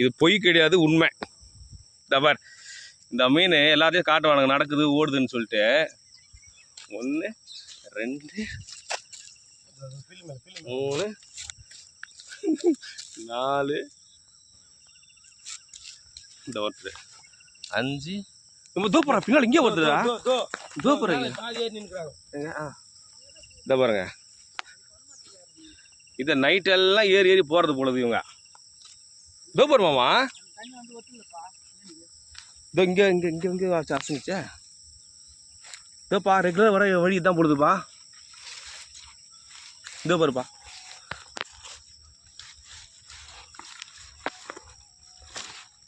இது பொய் கிடையாது உண்மை. இந்த பார் இந்த மீன் எல்லாத்தையும் காட்டுவானுங்க நடக்குது ஓடுதுன்னு சொல்லிட்டு. ஒன்று ரெண்டு மூணு நாலு இந்த ஒருத்தர். அஞ்சு. நம்ம தூப்புறா பின்னாடி இங்கே. வருதுடா தூப்புறா இந்த பாருங்க. இதை நைட் எல்லாம் ஏறி ஏறி போறது போலது இவங்க. தூப்பர் மாமா. இதோ இங்கே இங்கே இங்கே இங்கே அரைச்சிச்சே இதோப்பா ரெகுலர் வர வழி தான் போடுதுப்பா. இதோ பாருப்பா.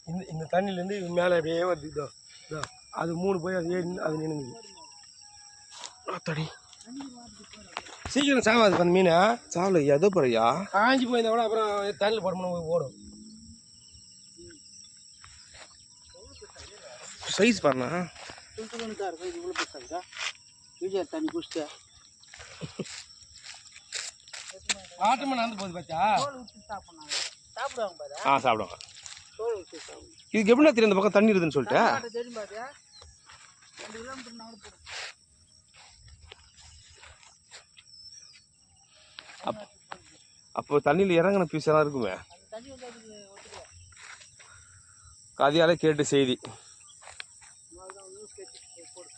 இந்த இந்த தண்ணியிலேருந்து இது மேலே அப்படியே வருது. இதோ இதோ அது மூணு போய் அது ஏறி அது நின்னுது. தடி. சீக்கிரம் சாவாது அந்த மீன். சாவல எதோ பாருயா காஞ்சி போயிருந்தா கூட அப்புறம் தண்ணியில் போடணும் ஓடும். சைஸ் பாருண்ணா தண்ணி குடிச்சிட்டு போகுது சாப்பிடுவாங்க ஆ சாப்பிடுவாங்க. இதுக்கு எப்படின்னா தெரியும் இந்த பக்கம் தண்ணி இருக்குதுன்னு சொல்லிட்டு? அப்போ தண்ணியில் இறங்கின பீஸ் எல்லாம் இருக்குமே? அந்த கதையாலே கேட்டு செய்தி தான் நியூஸ் கேட்டு போடு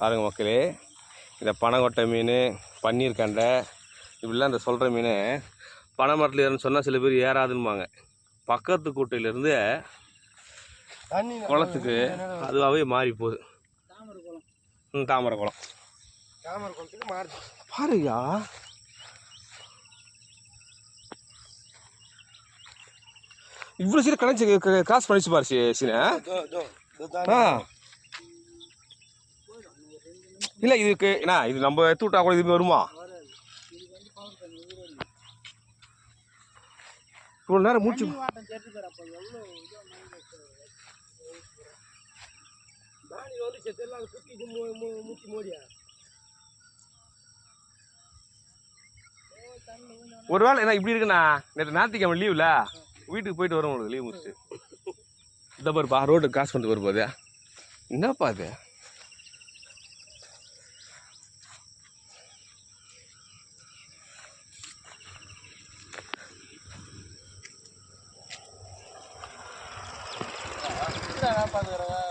பாருங்க மக்களே இந்த பனங்கொட்டை மீன் பன்னீர் கண்டை இப்படிலாம் இந்த சொல்கிற மீன் பனை மரத்தில் ஏறன்னு சொன்னால் சில பேர் ஏறாதுன்னுவாங்க. பக்கத்து கூட்டையிலேருந்து குளத்துக்கு அதுவாகவே மாறி போகுது. தாமரை குளம் ம், தாமரை குளம். தாமரை குளத்துக்கு மாறுது. பாருயா இவ்வளோ சீக்கிரம் கணச்சு கிராஸ் பண்ணிச்சு பாரு சீனை. ஆ. இல்லை இதுக்கு என்ன இது நம்ம எடுத்து விட்டா கூட இது வருமா? இவ்வளோ நேரம் மூச்சு. வந்து ஒரு வேளை என்ன இப்படி இருக்குண்ணா? நேற்று ஞாயிற்றுக்கிழமை லீவில் வீட்டுக்கு போயிட்டு வரோம் உங்களுக்கு லீவ் முடிச்சு இந்த பாருப்பா ரோடு கிராஸ் பண்ணிட்டு வரும்போது என்னப்பா நான் பார்த்துக்கிறேன்